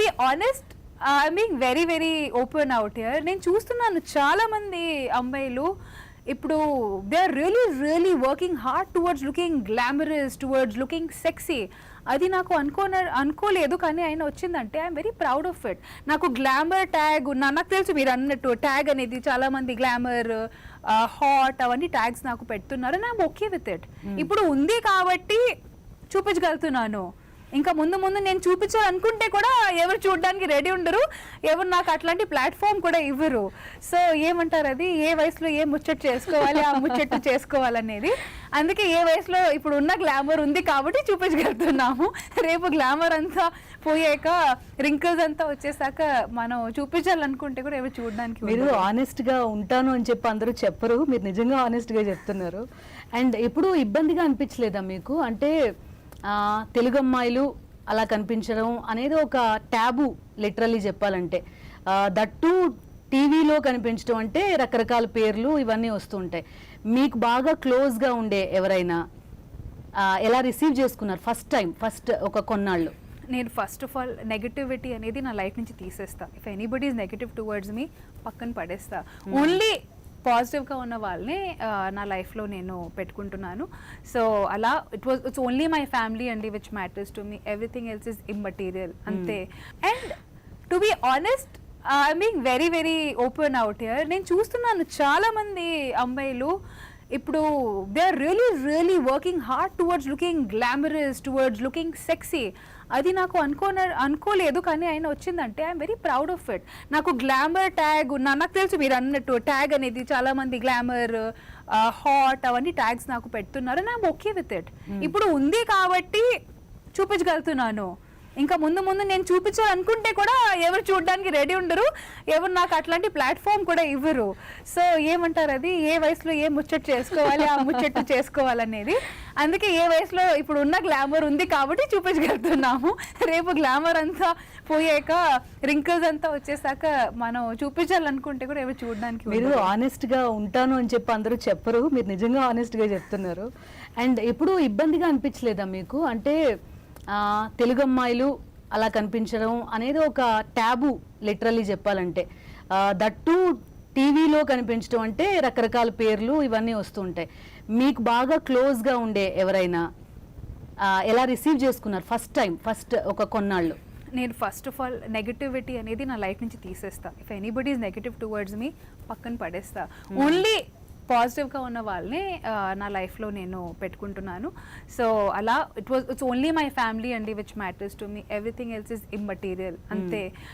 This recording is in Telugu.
Be honest I mean very very open out year నేను చూస్తున్నాను చాలా మంది అమ్మాయిలు. ఇప్పుడు they are really really working hard towards looking glamorous towards looking sexy అది నాకు అనుకోన అనుకోలేదు కానీ ఆయన వచ్చిందంటే I'm very proud of it నాకు గ్లామర్ ట్యాగ్ ఉన్న నాకు తెలుసు మీరు అన్నట్టు ట్యాగ్ అనేది చాలా మంది గ్లామర్ హాట్ అవన్నీ ట్యాగ్స్ నాకు పెడుతున్నారు నా ఓకే విత్ ఇట్ ఇప్పుడు ఉంది కాబట్టి చూపించగలుగుతున్నాను. ఇంకా ముందు ముందు నేను చూపించాలనుకుంటే కూడా ఎవరు చూడడానికి రెడీ ఉండరు. ఎవరు నాకు అట్లాంటి ప్లాట్ఫామ్ కూడా ఇవ్వరు. సో ఏమంటారు అది? ఏ వయసులో ఏ ముచ్చట చేసుకోవాలి? ఆ ముచ్చట్టు చేసుకోవాలనేది. అందుకే ఏ వయసులో ఇప్పుడు ఉన్న గ్లామర్ ఉంది కాబట్టి చూపించగలుగుతున్నాము. రేపు గ్లామర్ అంతా పోయాక రింకిల్స్ అంతా వచ్చేసాక మనం చూపించాలనుకుంటే కూడా ఎవరు చూడడానికి మీరు ఉండరు. ఆనెస్ట్గా ఉంటాను అని చెప్పి అందరూ చెప్పరు. మీరు నిజంగా ఆనెస్ట్గా చెప్తున్నారు. అండ్ ఎప్పుడు ఇబ్బందిగా అనిపించలేదా మీకు? అంటే తెలుగు అమ్మాయిలు అలా కనిపించడం అనేది ఒక ట్యాబు లిటరల్లీ చెప్పాలంటే. దట్టు టీవీలో కనిపించడం అంటే రకరకాల పేర్లు ఇవన్నీ వస్తుంటాయి. మీకు బాగా క్లోజ్గా ఉండే ఎవరైనా ఎలా రిసీవ్ చేసుకున్నారు ఫస్ట్ టైం ఫస్ట్ ఒక కొన్నాళ్ళు? నేను ఫస్ట్ ఆఫ్ ఆల్ నెగటివిటీ అనేది నా లైఫ్ నుంచి తీసేస్తా. If anybody is negative towards me పక్కన పడేస్తా. ఓన్లీ పాజిటివ్గా ఉన్న వాళ్ళని నా లైఫ్లో నేను పెట్టుకుంటున్నాను. సో అలా it was it's only my family అండి which matters to me everything else is immaterial అంతే. And to be honest I mean very very open out year నేను చూస్తున్నాను చాలా మంది అమ్మాయిలు ఇప్పుడు they are really really working hard towards looking glamorous towards looking sexy అది నాకు అనుకోన అనుకోలేదు కానీ ఆయన వచ్చిందంటే I'm very proud of it నాకు గ్లామర్ ట్యాగ్ ఉన్న నాకు తెలుసు మీరు అన్నట్టు ట్యాగ్ అనేది చాలా మంది గ్లామర్ హాట్ అవన్నీ ట్యాగ్స్ నాకు పెడుతున్నారు నా ఓకే విత్ ఇట్ ఇప్పుడు ఉంది కాబట్టి చూపించగలుగుతున్నాను. ఇంకా ముందు ముందు నేను చూపించాలనుకుంటే కూడా ఎవరు చూడడానికి రెడీ ఉండరు. ఎవరు నాకు అట్లాంటి ప్లాట్ఫామ్ కూడా ఇవ్వరు. సో ఏమంటారు అది? ఏ వయసులో ఏ ముచ్చట్టు చేసుకోవాలి ఆ ముచ్చట్టు చేసుకోవాలనేది. అందుకే ఏ వయసులో ఇప్పుడు ఉన్న గ్లామర్ ఉంది కాబట్టి చూపించగలుగుతున్నాము. రేపు గ్లామర్ అంతా పోయాక రింకిల్స్ అంతా వచ్చేసాక మనం చూపించాలనుకుంటే కూడా ఎవరు చూడడానికి మీరు ఆనెస్ట్గా ఉంటాను అని చెప్పి అందరూ చెప్పరు. మీరు నిజంగా ఆనెస్ట్గా చెప్తున్నారు. అండ్ ఎప్పుడూ ఇబ్బందిగా అనిపించలేదా మీకు? అంటే తెలుగు అమ్మాయిలు అలా కనిపించడం అనేది ఒక ట్యాబు లిటరల్లీ చెప్పాలంటే. దట్టు టీవీలో కనిపించడం అంటే రకరకాల పేర్లు ఇవన్నీ వస్తుంటాయి. మీకు బాగా క్లోజ్గా ఉండే ఎవరైనా ఎలా రిసీవ్ చేసుకున్నారు ఫస్ట్ టైం ఫస్ట్ ఒక కొన్నాళ్ళు? నేను ఫస్ట్ ఆఫ్ ఆల్ నెగటివిటీ అనేది నా లైఫ్ నుంచి తీసేస్తా. If anybody is negative towards me పక్కన పడేస్తా. ఓన్లీ పాజిటివ్గా ఉన్న వాళ్ళని నా లైఫ్లో నేను పెట్టుకుంటున్నాను. సో అలా it was it's only my family అండి which matters to me everything else is immaterial అంతే.